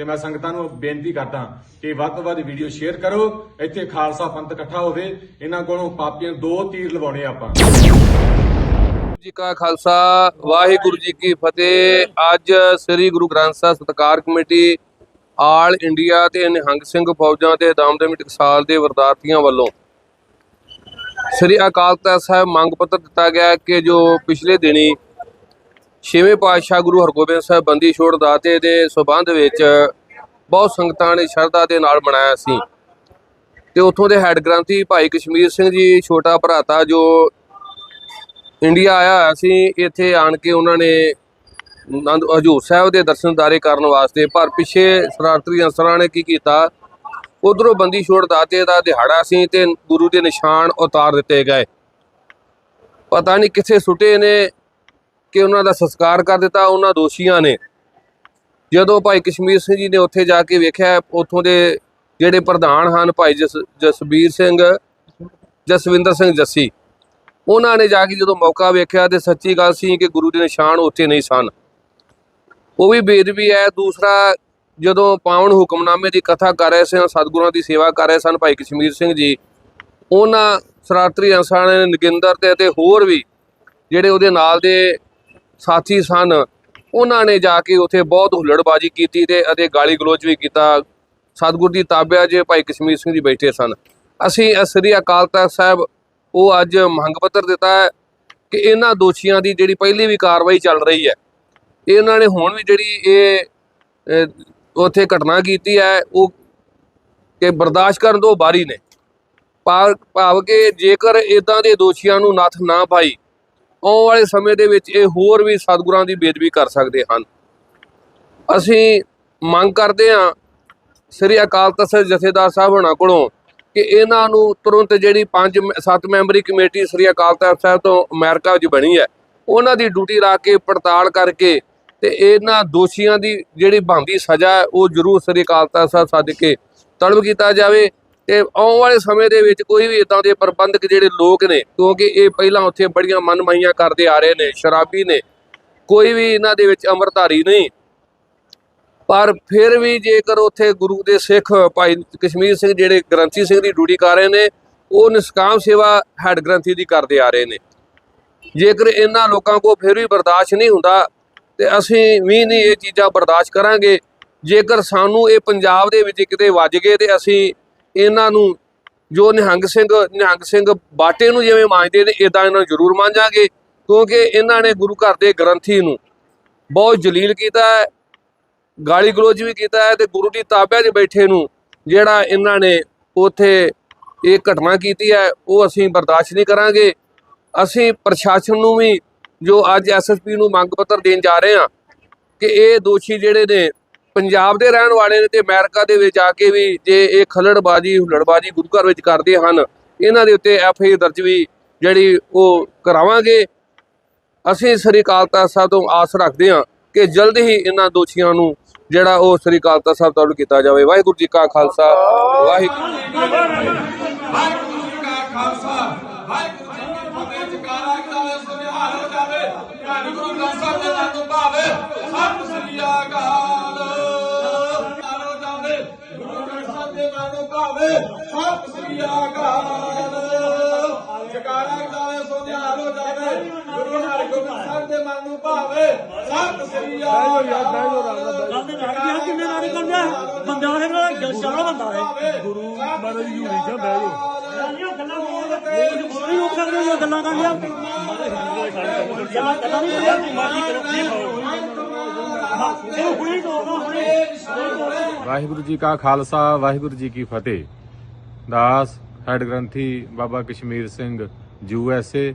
ਤੇ ਮੈਂ ਸੰਗਤਾਂ ਨੂੰ ਬੇਨਤੀ ਕਰਦਾ ਕਿ ਵੱਧ ਤੋਂ ਵੱਧ ਵੀਡੀਓ ਸ਼ੇਅਰ ਕਰੋ, ਇੱਥੇ ਖਾਲਸਾ ਪੰਥ ਇਕੱਠਾ ਹੋਵੇ, ਇਹਨਾਂ ਕੋਲੋਂ ਪਾਪੀਆਂ ਦੋ ਤੀਰ ਲਵਾਉਣੇ ਆਪਾਂ। ਜੀ ਕਾ ਖਾਲਸਾ, ਵਾਹਿਗੁਰੂ ਜੀ ਕੀ ਫਤਿਹ। ਅੱਜ ਸ੍ਰੀ ਗੁਰੂ ਗ੍ਰੰਥ ਸਾਹਿਬ ਸਤਕਾਰ ਕਮੇਟੀ, ਆਲ ਇੰਡੀਆ ਤੇ ਨਿਹੰਗ ਸਿੰਘ ਫੌਜਾਂ ਤੇ ਦਮਦਮੀ ਟਕਸਾਲ ਦੇ ਵਰਦਾਰਥੀਆਂ ਵੱਲੋਂ ਸ੍ਰੀ ਅਕਾਲ ਤਖਤ ਸਾਹਿਬ ਮੰਗ ਪੱਤਰ ਦਿੱਤਾ ਗਿਆ ਕਿ ਜੋ ਪਿਛਲੇ ਦਿਨੀ ਛੇਵੇਂ ਪਾਤਸ਼ਾਹ ਗੁਰੂ ਹਰਗੋਬਿੰਦ ਸਾਹਿਬ ਬੰਦੀ ਛੋੜ ਦਾਤੇ ਦੇ ਸਬੰਧ ਵਿੱਚ ਬਹੁਤ ਸੰਗਤਾਂ ਨੇ ਸ਼ਰਧਾ ਦੇ ਨਾਲ ਮਨਾਇਆ ਸੀ। ਤੇ ਉੱਥੋਂ ਦੇ ਹੈੱਡ ਗ੍ਰੰਥੀ ਭਾਈ ਕਸ਼ਮੀਰ ਸਿੰਘ ਜੀ, ਛੋਟਾ ਭਰਾਤਾ ਜੋ ਇੰਡੀਆ ਆਇਆ ਹੋਇਆ ਸੀ, ਇੱਥੇ ਆਣ ਕੇ ਉਹਨਾਂ ਨੇ ਨੰਦ, ਹਜੂਰ ਸਾਹਿਬ ਦੇ ਦਰਸ਼ਨਦਾਰੇ ਕਰਨ ਵਾਸਤੇ ਪਰ ਪਿੱਛੇ ਸ਼ਰਾਰਤੀ ਅਨਸਰਾਂ ਨੇ ਕੀ ਕੀਤਾ? ਉਧਰੋਂ ਬੰਦੀ ਛੋੜ ਦਾਤੇ ਦਾ ਦਿਹਾੜਾ ਸੀ ਤੇ ਗੁਰੂ ਦੇ ਨਿਸ਼ਾਨ ਉਤਾਰ ਦਿੱਤੇ ਗਏ। ਪਤਾ ਨਹੀਂ ਕਿੱਥੇ ਸੁੱਟੇ ਨੇ ਕਿ ਉਹਨਾਂ ਦਾ ਸੰਸਕਾਰ ਕਰ ਦਿੱਤਾ, ਉਹਨਾਂ ਦੋਸ਼ੀਆਂ ਨੇ। ਜਦੋਂ ਭਾਈ ਕਸ਼ਮੀਰ ਸਿੰਘ ਜੀ ਨੇ ਉੱਥੇ ਜਾ ਕੇ ਵੇਖਿਆ, ਉੱਥੋਂ ਦੇ ਜਿਹੜੇ ਪ੍ਰਧਾਨ ਹਨ, ਭਾਈ ਜਸ ਜਸਬੀਰ ਸਿੰਘ, ਜਸਵਿੰਦਰ ਸਿੰਘ ਜੱਸੀ, ਉਹਨਾਂ ਨੇ ਜਾ ਕੇ ਜਦੋਂ ਮੌਕਾ ਵੇਖਿਆ ਤੇ ਸੱਚੀ ਗੱਲ ਸੀ ਕਿ ਗੁਰੂ ਦੇ ਨਿਸ਼ਾਨ ਉੱਥੇ ਨਹੀਂ ਸਨ। ਉਹ ਵੀ ਬੇਦਬੀ ਹੈ। ਦੂਸਰਾ, ਜਦੋਂ ਪਾਵਨ ਹੁਕਮਨਾਮੇ ਦੀ ਕਥਾ ਕਰ ਰਹੇ ਸਨ, ਸਤਿਗੁਰਾਂ ਦੀ ਸੇਵਾ ਕਰ ਰਹੇ ਸਨ ਭਾਈ ਕਸ਼ਮੀਰ ਸਿੰਘ ਜੀ, ਉਹਨਾਂ ਸਰਾਤਰੀ ਅੰਸਾਂ ਨੇ ਨਗਿੰਦਰ ਤੇ ਅਤੇ ਹੋਰ ਵੀ ਜਿਹੜੇ ਉਹਦੇ ਨਾਲ ਦੇ ਸਾਥੀ ਸਨ। ਉਹਨਾਂ ਨੇ ਜਾ ਕੇ ਉੱਥੇ ਬਹੁਤ ਹੁੱਲੜਬਾਜੀ ਕੀਤੀ ਤੇ ਅਤੇ ਗਾਲੀ ਗਲੋਚ ਵੀ ਕੀਤਾ। ਸਤਿਗੁਰ ਦੀ ਤਾਬਿਆ 'ਚ ਭਾਈ ਕਸ਼ਮੀਰ ਸਿੰਘ ਜੀ ਬੈਠੇ ਸਨ। ਅਸੀਂ ਸ੍ਰੀ ਅਕਾਲ ਤਖਤ ਸਾਹਿਬ ਉਹ ਅੱਜ ਮੰਗ ਪੱਤਰ ਦਿੱਤਾ ਹੈ ਕਿ ਇਹਨਾਂ ਦੋਸ਼ੀਆਂ ਦੀ ਜਿਹੜੀ ਪਹਿਲੀ ਵੀ ਕਾਰਵਾਈ ਚੱਲ ਰਹੀ ਹੈ। ਇਹਨਾਂ ਨੇ ਹੁਣ ਵੀ ਜਿਹੜੀ ਇਹ ਅਹ, ਉੱਥੇ ਘਟਨਾ ਕੀਤੀ ਹੈ ਉਹ ਕਿ ਬਰਦਾਸ਼ਤ ਕਰਨ ਤੋਂ ਬਾਹਰੀ ਨੇ। ਭਾਵ ਭਾਵ ਕਿ ਜੇਕਰ ਇਦਾਂ ਦੇ ਦੋਸ਼ੀਆਂ ਨੂੰ ਨੱਥ ਨਾ ਪਾਈ ਆਉਣ ਵਾਲੇ ਸਮੇਂ ਦੇ ਵਿੱਚ ਇਹ ਹੋਰ ਵੀ ਸਤਿਗੁਰਾਂ ਦੀ ਬੇਦਬੀ ਕਰ ਸਕਦੇ ਹਨ। ਅਸੀਂ ਮੰਗ ਕਰਦੇ ਹਾਂ ਸ੍ਰੀ ਅਕਾਲ ਤਖਤ ਜਥੇਦਾਰ ਸਾਹਿਬ ਹੋਣਾ ਕੋਲੋਂ ਕਿ ਇਹਨਾਂ ਨੂੰ ਤੁਰੰਤ ਜਿਹੜੀ ਪੰਜ ਮ- ਸੱਤ ਮੈਂਬਰੀ ਕਮੇਟੀ ਸ੍ਰੀ ਅਕਾਲ ਤਖਤ ਸਾਹਿਬ ਤੋਂ ਅਮਰੀਕਾ ਵਿੱਚ ਬਣੀ ਹੈ, ਉਹਨਾਂ ਦੀ ਡਿਊਟੀ ਲਾ ਕੇ ਪੜਤਾਲ ਕਰਕੇ ਤੇ ਇਹਨਾਂ ਦੋਸ਼ੀਆਂ ਦੀ ਜਿਹੜੀ ਬਣਦੀ ਸਜ਼ਾ ਹੈ, ਉਹ ਜ਼ਰੂਰ ਸ੍ਰੀ ਅਕਾਲ ਤਖਤ ਸਾਹਿਬ ਸੱਦ ਕੇ ਤਲਬ ਕੀਤਾ ਜਾਵੇ। ਤੇ ਆਉਣ ਵਾਲੇ ਸਮੇਂ ਦੇ ਵਿੱਚ ਕੋਈ ਵੀ ਇਦਾਂ ਦੇ ਪ੍ਰਬੰਧਕ ਜਿਹੜੇ ਲੋਕ ਨੇ, ਕਿਉਂਕਿ ਇਹ ਪਹਿਲਾਂ ਉੱਥੇ ਬੜੀਆਂ ਮਨਮਾਈਆਂ ਕਰਦੇ ਆ ਰਹੇ ਨੇ, ਸ਼ਰਾਬੀ ਨੇ, ਕੋਈ ਵੀ ਇਹਨਾਂ ਦੇ ਵਿੱਚ ਅਮਰਧਾਰੀ ਨਹੀਂ। ਪਰ ਫਿਰ ਵੀ ਜੇਕਰ ਉੱਥੇ ਗੁਰੂ ਦੇ ਸਿੱਖ ਭਾਈ ਕਸ਼ਮੀਰ ਸਿੰਘ ਜਿਹੜੇ ਗ੍ਰੰਥੀ ਸਿੰਘ ਦੀ ਡਿਊਟੀ ਕਰ ਰਹੇ ਨੇ, ਉਹ ਨਿਸ਼ਕਾਮ ਸੇਵਾ ਹੈਡ ਗ੍ਰੰਥੀ ਦੀ ਕਰਦੇ ਆ ਰਹੇ ਨੇ। ਜੇਕਰ ਇਹਨਾਂ ਲੋਕਾਂ ਕੋ ਫਿਰ ਵੀ ਬਰਦਾਸ਼ਤ ਨਹੀਂ ਹੁੰਦਾ, ਤੇ ਅਸੀਂ ਵੀ ਨਹੀਂ ਇਹ ਚੀਜ਼ਾਂ ਬਰਦਾਸ਼ਤ ਕਰਾਂਗੇ। ਜੇਕਰ ਸਾਨੂੰ ਇਹ ਪੰਜਾਬ ਦੇ ਵਿੱਚ ਕਿਤੇ ਵੱਜ ਗਏ ਤੇ ਅਸੀਂ ਇਹਨਾਂ ਨੂੰ ਜੋ ਨਿਹੰਗ ਸਿੰਘ ਨਿਹੰਗ ਸਿੰਘ ਬਾਟੇ ਨੂੰ ਜਿਵੇਂ ਮੰਨਦੇ ਨੇ ਇਦਾਂ ਇਹਨਾਂ ਨੂੰ ਜ਼ਰੂਰ ਮੰਨਾਂਗੇ ਕਿਉਂਕਿ ਇਹਨਾਂ ਨੇ ਗੁਰੂ ਘਰ ਦੇ ਗ੍ਰੰਥੀ ਨੂੰ ਬਹੁਤ ਜਲੀਲ ਕੀਤਾ ਹੈ, ਗਾਲੀ ਗਲੋਚ ਵੀ ਕੀਤਾ ਹੈ ਤੇ ਗੁਰੂ ਦੀ ਤਾਬਿਆ 'ਚ ਬੈਠੇ ਨੂੰ ਜਿਹੜਾ ਇਹਨਾਂ ਨੇ ਉਥੇ ਇਹ ਘਟਨਾ ਕੀਤੀ ਹੈ, ਉਹ ਅਸੀਂ ਬਰਦਾਸ਼ਤ ਨਹੀਂ ਕਰਾਂਗੇ। ਅਸੀਂ ਪ੍ਰਸ਼ਾਸਨ ਨੂੰ ਵੀ ਜੋ ਅੱਜ ਐਸਐਸਪੀ ਨੂੰ ਮੰਗ ਪੱਤਰ ਦੇਣ ਜਾ ਰਹੇ ਹਾਂ ਕਿ ਇਹ ਦੋਸ਼ੀ ਜਿਹੜੇ ਨੇ ਪੰਜਾਬ ਦੇ ਰਹਿਣ ਵਾਲੇ ਨੇ ਤੇ ਅਮਰੀਕਾ ਦੇ ਵਿੱਚ ਆ ਕੇ ਵੀ ਜੇ ਇਹ ਖਲੜਬਾਜੀ, ਹੁੱਲੜਬਾਜੀ ਗੁਰੂ ਘਰ ਵਿੱਚ ਕਰਦੇ ਹਨ, ਇਹਨਾਂ ਦੇ ਉੱਤੇ ਐਫ ਆਈ ਦਰਜ ਵੀ ਜਿਹੜੀ ਉਹ ਕਰਾਵਾਂਗੇ। ਅਸੀਂ ਸ੍ਰੀ ਕਾਲਤਾ ਸਾਹਿਬ ਤੋਂ ਆਸ ਰੱਖਦੇ ਹਾਂ ਕਿ ਜਲਦ ਹੀ ਇਹਨਾਂ ਦੋਸ਼ੀਆਂ ਨੂੰ ਜਿਹੜਾ ਉਹ ਸ੍ਰੀ ਕਾਲਤਾ ਸਾਹਿਬ ਤੋਂ ਕੀਤਾ ਜਾਵੇ। ਵਾਹਿਗੁਰੂ ਜੀ ਕਾ ਖਾਲਸਾ, ਵਾਹਿਗੁਰੂ ਜੀ ਕਾ ਖਾਲਸਾ ਵਾਹਿਗੁਰੂ ਜੀ ਕੀ ਫਤਿਹ ਜਕਾਰਾ ਕਰਾਵੇ ਸੁਨਿਹਾਰ ਹੋ ਜਾਵੇ ਧੰਨ ਗੁਰੂ ਗ੍ਰੰਥ ਸਾਹਿਬ ਦੇ ਤੋਂ ਭਾਵੇ ਸਤਿ ਸ੍ਰੀ ਅਕਾਲ ਸੁਨਿਹਾਰ ਹੋ ਜਾਵੇ ਗੁਰੂ ਗ੍ਰੰਥ ਸਾਹਿਬ ਦੇ ਨਾਂ ਤੋਂ ਭਾਵੇ ਸਤਿ ਸ੍ਰੀ ਅਕਾਲ। ਜਕਾਰਾ ਕਰਾਵੇ ਸੁਨਿਹਾਰ ਹੋ ਜਾਵੇ ਗੁਰੂ ਹਰਗੋਬਿੰਦ ਸਾਹਿਬ ਦੇ ਨਾਂ ਨੂੰ ਭਾਵੇ ਸਤਿ ਸ੍ਰੀ ਅਕਾਲ। ਬੰਦੇ ਨਾਲ ਗਿਆ ਕਿੰਨੇ ਨਾਲ ਕਰਦਾ ਬੰਦਾ ਹੈ ਨਾ ਗਲਸ਼ਾਲਾ ਬੰਦਾ ਹੈ ਗੁਰੂ ਮਹਾਰਾਜ ਜੀ ਹੋਈ ਜਾ ਬਹਿ ਜਾਓ ਗੱਲਾਂ ਨਹੀਂ ਉਹ ਕਰਦੇ ਜੋ ਗੱਲਾਂ ਕਰ ਲਿਆ ਗੱਲਾਂ ਗੱਲਾਂ ਨਹੀਂ ਕਰਿਆ ਤੂੰ ਮਾਰਦੀ ਕਰੋ ਨਹੀਂ ਖਾਓ ਇਹ ਹੁਣੇ ਟੋਕਾ ਹੁਣੇ ਵਾਹਿਗੁਰੂ ਜੀ ਕਾ ਖਾਲਸਾ ਵਾਹਿਗੁਰੂ ਜੀ ਕੀ ਫਤਿਹ। ਦਾਸ, head granthi Baba Kashmir Singh, U S A,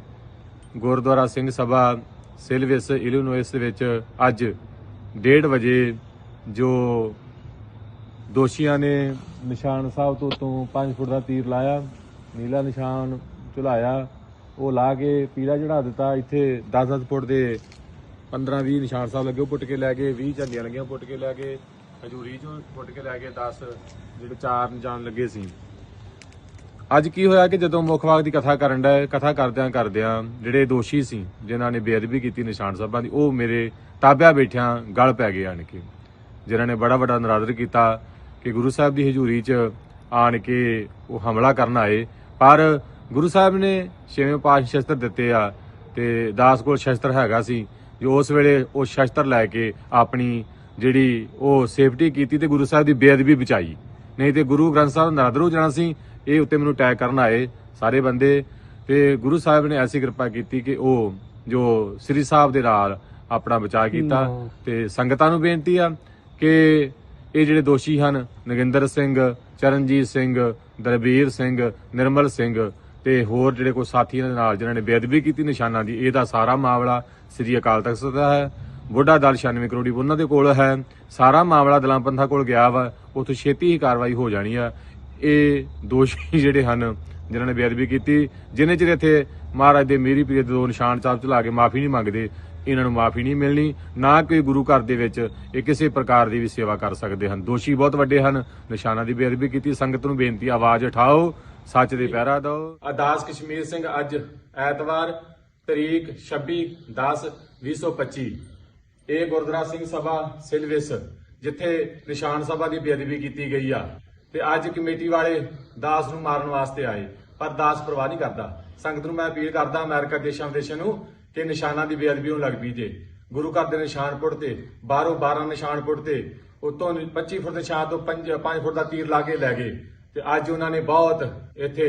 Gurdwara Singh Sabha, Silvis, Illinois ਵਿੱਚ ਅੱਜ 1:30 ਵਜੇ ਜੋ ਦੋਸ਼ੀਆਂ ਨੇ ਨਿਸ਼ਾਨ ਸਾਹਿਬ ਤੋਂ ਤੋਂ 5 ਫੁੱਟ ਦਾ ਤੀਰ ਲਾਇਆ, ਨੀਲਾ ਨਿਸ਼ਾਨ ਝੁਲਾਇਆ, ਉਹ ਲਾ ਕੇ ਪੀਲਾ ਚੜਾ ਦਿੱਤਾ, ਇੱਥੇ 10-10 ਫੁੱਟ ਦੇ 15-20 ਨਿਸ਼ਾਨ ਸਾਹਿਬ ਲੱਗੇ, ਉਹ ਪੁੱਟ ਕੇ ਲੈ ਗਏ 20 ਝੰਡੀਆਂ ਲੱਗੀਆਂ ਪੁੱਟ ਕੇ ਲੈ ਗਏ, ਹਜੂਰੀ ਚੋਂ ਪੁੱਟ ਕੇ ਲੈ ਗਏ 10 ਜਿਹੜੇ ਚਾਰ ਨਿਸ਼ਾਨ ਲੱਗੇ ਸੀ। ਅੱਜ ਕੀ ਹੋਇਆ ਕਿ ਜਦੋਂ ਮੁਖਵਾਕ ਦੀ ਕਥਾ ਕਰਨ ਦਾ ਕਥਾ ਕਰਦਿਆਂ ਕਰਦਿਆਂ ਜਿਹੜੇ ਦੋਸ਼ੀ ਸੀ, ਜਿਨ੍ਹਾਂ ਨੇ ਬੇਅਦਬੀ ਕੀਤੀ ਨਿਸ਼ਾਨ ਸਾਹਿਬਾਂ ਦੀ, ਉਹ ਮੇਰੇ ਤਾਬਿਆ ਬੈਠਿਆਂ ਗਲ ਪੈ ਗਏ ਆਣ ਕੇ। ਜਿਨ੍ਹਾਂ ਨੇ ਬੜਾ ਵੱਡਾ ਨਰਾਦਰ ਕੀਤਾ ਕਿ ਗੁਰੂ ਸਾਹਿਬ ਦੀ ਹਜ਼ੂਰੀ 'ਚ ਆਣ ਕੇ ਉਹ ਹਮਲਾ ਕਰਨ ਆਏ। ਪਰ ਗੁਰੂ ਸਾਹਿਬ ਨੇ ਛੇਵੇਂ ਪਾਸ਼ ਸ਼ਸਤਰ ਦਿੱਤੇ ਆ ਤੇ ਦਾਸ ਕੋਲ ਸ਼ਸਤਰ ਹੈਗਾ ਸੀ, ਜੋ ਉਸ ਵੇਲੇ ਉਹ ਸ਼ਸਤਰ ਲੈ ਕੇ ਆਪਣੀ ਜਿਹੜੀ ਉਹ ਸੇਫਟੀ ਕੀਤੀ ਤੇ ਗੁਰੂ ਸਾਹਿਬ ਦੀ ਬੇਅਦਬੀ ਬਚਾਈ। ਨਹੀਂ ਤੇ ਗੁਰੂ ਗ੍ਰੰਥ ਸਾਹਿਬ ਨਰਾਦਰ ਹੋ ਜਾਣਾ ਸੀ ਇਹ ਉੱਤੇ ਮੈਨੂੰ ਅਟੈਕ ਕਰਨ ਆਏ ਸਾਰੇ ਬੰਦੇ। ਤੇ ਗੁਰੂ ਸਾਹਿਬ ਨੇ ਐਸੀ ਕਿਰਪਾ ਕੀਤੀ ਕਿ ਉਹ ਜੋ ਸ੍ਰੀ ਸਾਹਿਬ ਦੇ ਨਾਲ ਆਪਣਾ ਬਚਾਅ ਕੀਤਾ। ਤੇ ਸੰਗਤਾਂ ਨੂੰ ਬੇਨਤੀ ਆ ਕਿ ਇਹ ਜਿਹੜੇ ਦੋਸ਼ੀ ਹਨ ਨਗਿੰਦਰ ਸਿੰਘ ਚਰਨਜੀਤ ਸਿੰਘ ਦਰਬੀਰ ਸਿੰਘ ਨਿਰਮਲ ਸਿੰਘ ਤੇ ਹੋਰ ਜਿਹੜੇ ਕੋਈ ਸਾਥੀਆਂ ਦੇ ਨਾਲ ਜਿਨ੍ਹਾਂ ਨੇ ਬੇਅਦਬੀ ਕੀਤੀ ਨਿਸ਼ਾਨਾਂ ਦੀ ਇਹਦਾ ਸਾਰਾ ਮਾਮਲਾ ਸ੍ਰੀ ਅਕਾਲ ਤਖਤ ਦਾ ਹੈ। ਬੁੱਢਾ ਦਲ 96 ਕਰੋੜੀ ਉਹਨਾਂ ਦੇ ਕੋਲ ਹੈ। ਸਾਰਾ ਮਾਮਲਾ ਦਲਾਂ ਪੰਥਾਂ ਕੋਲ ਗਿਆ ਵਾ। ਉੱਥੇ ਛੇਤੀ ਹੀ ਕਾਰਵਾਈ ਹੋ ਜਾਣੀ ਆ। ਇਹ ਦੋਸ਼ੀ ਜਿਹੜੇ ਹਨ, ਜਿਨ੍ਹਾਂ ਨੇ ਬੇਅਦਬੀ ਕੀਤੀ, ਜਿਨੇ ਚਿਰ ਇੱਥੇ ਮਹਾਰਾਜ ਦੇ ਮੇਰੀ ਪ੍ਰੀਤ ਦੋ ਨਿਸ਼ਾਨ ਸਾਹਿਬ ਚਲਾ ਕੇ ਮਾਫੀ ਨਹੀਂ ਮੰਗਦੇ, ਇਹਨਾਂ ਨੂੰ ਮਾਫੀ ਨਹੀਂ ਮਿਲਣੀ, ਨਾ ਕੋਈ ਗੁਰੂ ਘਰ ਦੇ ਵਿੱਚ ਇਹ ਕਿਸੇ ਪ੍ਰਕਾਰ ਦੀ ਵੀ ਸੇਵਾ ਕਰ ਸਕਦੇ ਹਨ। ਦੋਸ਼ੀ ਬਹੁਤ ਵੱਡੇ ਹਨ, ਨਿਸ਼ਾਨਾਂ ਦੀ ਬੇਅਦਬੀ ਕੀਤੀ, ਸੰਗਤ ਨੂੰ ਬੇਨਤੀ, ਆਵਾਜ਼ ਉਠਾਓ, ਸੱਚ ਦੇ ਪਹਿਰਾ ਦਿਓ। ਅਰਦਾਸ ਕਸ਼ਮੀਰ ਸਿੰਘ ਅੱਜ ਐਤਵਾਰ, ਤਰੀਕ 26 10 2025 ਇਹ ਗੁਰਦੁਆਰਾ ਸਿੰਘ ਸਭਾ ਸਿਲਵਿਸ, ਜਿੱਥੇ ਨਿਸ਼ਾਨ ਸਭਾ ਦੀ ਬੇਅਦਬੀ ਕੀਤੀ ਗਈ ਆ। ਤੇ ਅੱਜ ਕਮੇਟੀ ਵਾਲੇ ਦਾਸ ਨੂੰ ਮਾਰਨ ਵਾਸਤੇ ਆਏ, ਪਰ ਦਾਸ ਪਰਵਾਹ ਨਹੀਂ ਕਰਦਾ। ਸੰਗਤ ਨੂੰ ਮੈਂ ਅਪੀਲ ਕਰਦਾ, ਅਮਰੀਕਾ ਦੇਸ਼ਾਂ ਵਿਦੇਸ਼ਾਂ ਨੂੰ ਕਿ ਨਿਸ਼ਾਨਾਂ ਦੀ ਬੇਅਦਬੀ ਹੋਣ ਲੱਗ ਪਈ ਜੇ। ਗੁਰੂ ਘਰ ਦੇ ਨਿਸ਼ਾਨ ਪੁੱਟ ਤੇ, ਬਾਹਰੋਂ 12 ਨਿਸ਼ਾਨ ਪੁੱਟ ਤੇ, ਉਤੋਂ 25 ਫੁੱਟ ਦੇ ਨਿਸ਼ਾਨ ਤੋਂ 5 5 ਫੁੱਟ ਦਾ ਤੀਰ ਲਾ ਕੇ ਲੈ ਗਏ। ਤੇ ਅੱਜ ਉਹਨਾਂ ਨੇ ਬਹੁਤ ਇੱਥੇ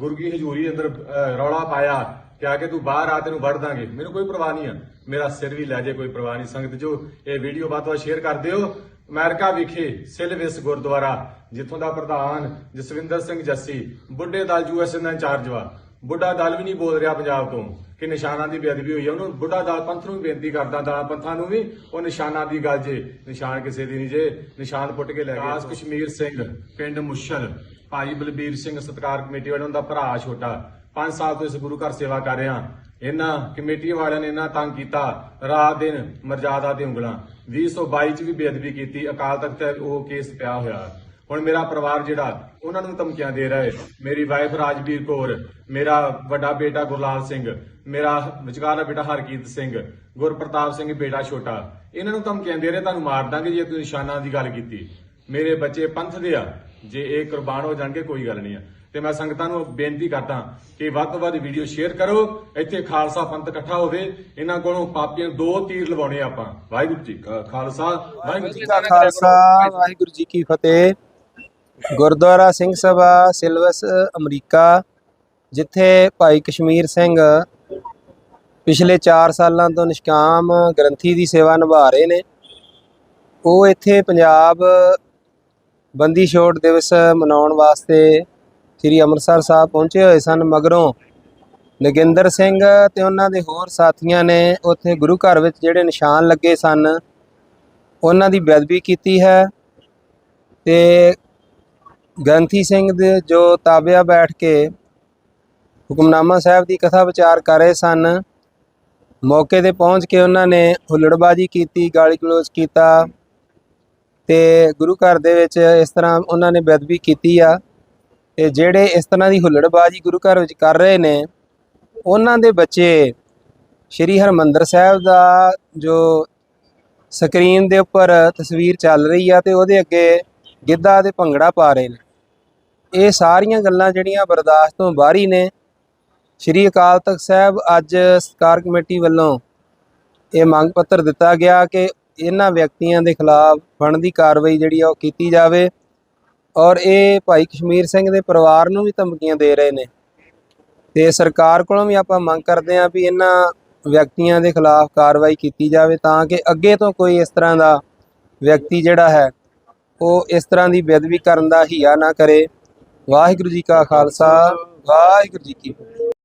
ਗੁਰੂ ਕੀ ਹਜ਼ੂਰੀ ਅੰਦਰ ਰੌਲਾ ਪਾਇਆ ਕਿ ਆ ਕੇ ਤੂੰ ਬਾਹਰ ਆ, ਤੈਨੂੰ ਵੜ ਦਾਂਗੇ। ਮੈਨੂੰ ਕੋਈ ਪਰਵਾਹ ਨਹੀਂ ਆ। ਮੇਰਾ ਸਿਰ ਵੀ ਲੈ ਜੇ, ਕੋਈ ਪਰਵਾਹ ਨਹੀਂ। ਸੰਗਤ ਜੋ ਇਹ ਵੀਡੀਓ ਬਾਤ ਬਾਤ ਸ਼ੇਅਰ ਕਰ ਦਿਓ। ਅਮਰੀਕਾ ਵਿਖੇ ਸਿਲਵਿਸ ਗੁਰਦੁਆਰਾ, ਜਿੱਥੋਂ ਦਾ ਪ੍ਰਧਾਨ ਜਸਵਿੰਦਰ ਸਿੰਘ ਜੱਸੀ, ਬੁੱਢੇ ਦਲ ਯੂਐਸਏ ਦਾ ਇੰਚਾਰਜ ਵਾ। ਬੁੱਢਾ ਦਲ ਵੀ ਨਹੀਂ ਬੋਲ ਰਿਹਾ ਪੰਜਾਬ ਤੋਂ। ਕਿ ਨਿਸ਼ਾਨਾਂ ਦੀ ਬੇਅਦਬੀ ਹੋਈ ਹੈ ਉਹਨੂੰ ਬੁੱਢਾ ਦਲ ਪੰਥ ਨੂੰ ਬੇਨਤੀ ਕਰਦਾ, ਦਲਾਂ ਪੰਥਾਂ ਨੂੰ ਵੀ, ਉਹ ਨਿਸ਼ਾਨਾਂ ਦੀ ਗੱਲ ਜੇ, ਨਿਸ਼ਾਨ ਕਿਸੇ ਦੀ ਨਹੀਂ ਜੇ, ਨਿਸ਼ਾਨ ਪੁੱਟ ਕੇ ਲੈ ਗਏ। ਦਾਸ ਕਸ਼ਮੀਰ ਸਿੰਘ, ਪਿੰਡ ਮੁਸ਼ਲ ਭਾਈ ਬਲਬੀਰ ਸਿੰਘ ਸਤਕਾਰ ਕਮੇਟੀ ਵਾਲਿਆਂ ਦਾ ਭਰਾ ਛੋਟਾ। 5 ਸਾਲ ਤੋਂ ਇਸ ਗੁਰੂ ਘਰ ਸੇਵਾ ਕਰ ਰਿਹਾ। ਇਹਨਾਂ ਕਮੇਟੀ ਵਾਲਿਆਂ ਨੇ ਇਹਨਾਂ ਤੰਗ ਕੀਤਾ, ਰਾਤ ਦਿਨ ਮਰਜ਼ਾਦਾ ਤੇ ਉਂਗਲਾਂ। 2022 ਚ ਵੀ ਬੇਅਦਬੀ ਕੀਤੀ, ਅਕਾਲ ਤਖਤ ਉਹ ਕੇਸ ਪਿਆ ਹੋਇਆ। ਹੁਣ ਮੇਰਾ ਪਰਿਵਾਰ ਜਿਹੜਾ, ਉਹਨਾਂ ਨੂੰ ਧਮਕੀਆਂ ਦੇ ਰਿਹਾ ਹੈ। ਮੇਰੀ ਵਾਈਫ ਰਾਜਵੀਰ ਕੌਰ, ਮੇਰਾ ਵੱਡਾ ਬੇਟਾ ਗੁਰਲਾਲ ਸਿੰਘ, ਮੇਰਾ ਵਿਚਕਾਰਲਾ ਬੇਟਾ ਹਰਕੀਤ ਸਿੰਘ, ਗੁਰਪ੍ਰਤਾਪ ਸਿੰਘ ਬੇਟਾ ਛੋਟਾ। ਇਹਨਾਂ ਨੂੰ ਧਮਕੀਆਂ ਦੇ ਰਿਹਾ, ਤੁਹਾਨੂੰ ਮਾਰ ਦਾਂਗੇ ਜੇ ਤੁਸੀਂ ਨਿਸ਼ਾਨਾਂ ਦੀ ਗੱਲ ਕੀਤੀ। ਮੇਰੇ ਬੱਚੇ ਪੰਥ ਦੇ ਆ, ਜੇ ਇਹ ਕੁਰਬਾਨ ਹੋ ਜਾਣਗੇ, ਕੋਈ ਗੱਲ ਨਹੀਂ ਆ। ਤੇ ਮੈਂ ਸੰਗਤਾਂ ਨੂੰ ਬੇਨਤੀ ਕਰਦਾ ਕਿ ਵੱਧ ਤੋਂ ਵੱਧ ਵੀਡੀਓ ਸ਼ੇਅਰ ਕਰੋ ਇੱਥੇ ਖਾਲਸਾ ਪੰਥ ਇਕੱਠਾ ਹੋਵੇ। ਇਹਨਾਂ ਕੋਲੋਂ ਪਾਪੀਆਂ ਦੋ ਤੀਰ ਲਵਾਉਣੇ ਆਪਾਂ। ਵਾਹਿਗੁਰੂ ਜੀ ਕਾ ਖਾਲਸਾ ਵਾਹਿਗੁਰੂ ਜੀ ਜੀ ਕਾ ਖਾਲਸਾ ਵਾਹਿਗੁਰੂ ਜੀ ਕੀ ਫਤਿਹ। ਗੁਰਦੁਆਰਾ ਸਿੰਘ ਸਭਾ ਸਿਲਵਸ ਅਮਰੀਕਾ ਜਿੱਥੇ ਭਾਈ ਕਸ਼ਮੀਰ ਸਿੰਘ ਪਿਛਲੇ 4 ਸਾਲਾਂ ਤੋਂ ਨਿਸ਼ਕਾਮ ਗ੍ਰੰਥੀ ਦੀ ਸੇਵਾ ਨਿਭਾ ਰਹੇ ਨੇ। ਉਹ ਇੱਥੇ ਪੰਜਾਬ ਬੰਦੀ ਛੋੜ ਦਿਵਸ ਮਨਾਉਣ ਵਾਸਤੇ ਸ੍ਰੀ ਅੰਮ੍ਰਿਤਸਰ ਸਾਹਿਬ ਪਹੁੰਚੇ ਹੋਏ ਸਨ, ਮਗਰੋਂ ਨਗਿੰਦਰ ਸਿੰਘ ਤੇ ਉਹਨਾਂ ਦੇ ਹੋਰ ਸਾਥੀਆਂ ਨੇ ਉੱਥੇ ਗੁਰੂ ਘਰ ਵਿੱਚ ਜਿਹੜੇ ਨਿਸ਼ਾਨ ਲੱਗੇ ਸਨ, ਉਹਨਾਂ ਦੀ ਬੇਅਦਬੀ ਕੀਤੀ ਹੈ ਤੇ ਗ੍ਰੰਥੀ ਸਿੰਘ ਦੇ ਜੋ ਤਾਬਿਆ ਬੈਠ ਕੇ ਹੁਕਮਨਾਮਾ ਸਾਹਿਬ ਦੀ ਕਥਾ ਵਿਚਾਰ ਕਰ ਰਹੇ ਸਨ, ਮੌਕੇ ਤੇ ਪਹੁੰਚ ਕੇ ਉਹਨਾਂ ਨੇ ਹੁੱਲੜਬਾਜੀ ਕੀਤੀ, ਗਾਲੀ ਗਲੋਚ ਕੀਤਾ ਤੇ ਗੁਰੂ ਘਰ ਦੇ ਵਿੱਚ ਇਸ ਤਰ੍ਹਾਂ ਉਹਨਾਂ ਨੇ ਬੇਅਦਬੀ ਕੀਤੀ ਆ। ਤੇ ਜਿਹੜੇ ਇਸ ਤਰ੍ਹਾਂ ਦੀ ਹੁੱਲੜਬਾਜੀ ਗੁਰੂ ਘਰ ਵਿੱਚ ਕਰ ਰਹੇ ਨੇ, ਉਹਨਾਂ ਦੇ ਬੱਚੇ ਸ਼੍ਰੀ ਹਰਮੰਦਰ ਸਾਹਿਬ ਦਾ ਜੋ ਸਕਰੀਨ ਦੇ ਉੱਪਰ ਤਸਵੀਰ ਚੱਲ ਰਹੀ ਆ ਤੇ ਉਹਦੇ ਅੱਗੇ ਗਿੱਧਾ ਤੇ ਭੰਗੜਾ ਪਾ ਰਹੇ ਨੇ। ਇਹ ਸਾਰੀਆਂ ਗੱਲਾਂ ਜਿਹੜੀਆਂ ਬਰਦਾਸ਼ਤ ਤੋਂ ਬਾਹਰੀ ਨੇ। ਸ਼੍ਰੀ ਅਕਾਲ ਤਖਤ ਸਾਹਿਬ ਅੱਜ ਸਤਕਾਰ ਕਮੇਟੀ ਵੱਲੋਂ ਇਹ ਮੰਗ ਪੱਤਰ ਦਿੱਤਾ ਗਿਆ ਕਿ ਇਹਨਾਂ ਵਿਅਕਤੀਆਂ ਦੇ ਖਿਲਾਫ ਬਣਦੀ ਕਾਰਵਾਈ ਜਿਹੜੀ ਆ ਉਹ ਕੀਤੀ ਜਾਵੇ। ਔਰ ਇਹ ਭਾਈ ਕਸ਼ਮੀਰ ਸਿੰਘ ਦੇ ਪਰਿਵਾਰ ਨੂੰ ਵੀ ਧਮਕੀਆਂ ਦੇ ਰਹੇ ਨੇ। ਤੇ ਸਰਕਾਰ ਕੋਲੋਂ ਵੀ ਆਪਾਂ ਮੰਗ ਕਰਦੇ ਹਾਂ ਵੀ ਇਹਨਾਂ ਵਿਅਕਤੀਆਂ ਦੇ ਖਿਲਾਫ ਕਾਰਵਾਈ ਕੀਤੀ ਜਾਵੇ ਤਾਂ ਕਿ ਅੱਗੇ ਤੋਂ ਕੋਈ ਇਸ ਤਰ੍ਹਾਂ ਦਾ ਵਿਅਕਤੀ ਜਿਹੜਾ ਹੈ, ਉਹ ਇਸ ਤਰ੍ਹਾਂ ਦੀ ਬੇਅਦਬੀ ਕਰਨ ਦਾ ਹੀਆ ਨਾ ਕਰੇ। ਵਾਹਿਗੁਰੂ ਜੀ ਕਾ ਖਾਲਸਾ, ਵਾਹਿਗੁਰੂ ਜੀ ਕੀ ਫਤਿਹ।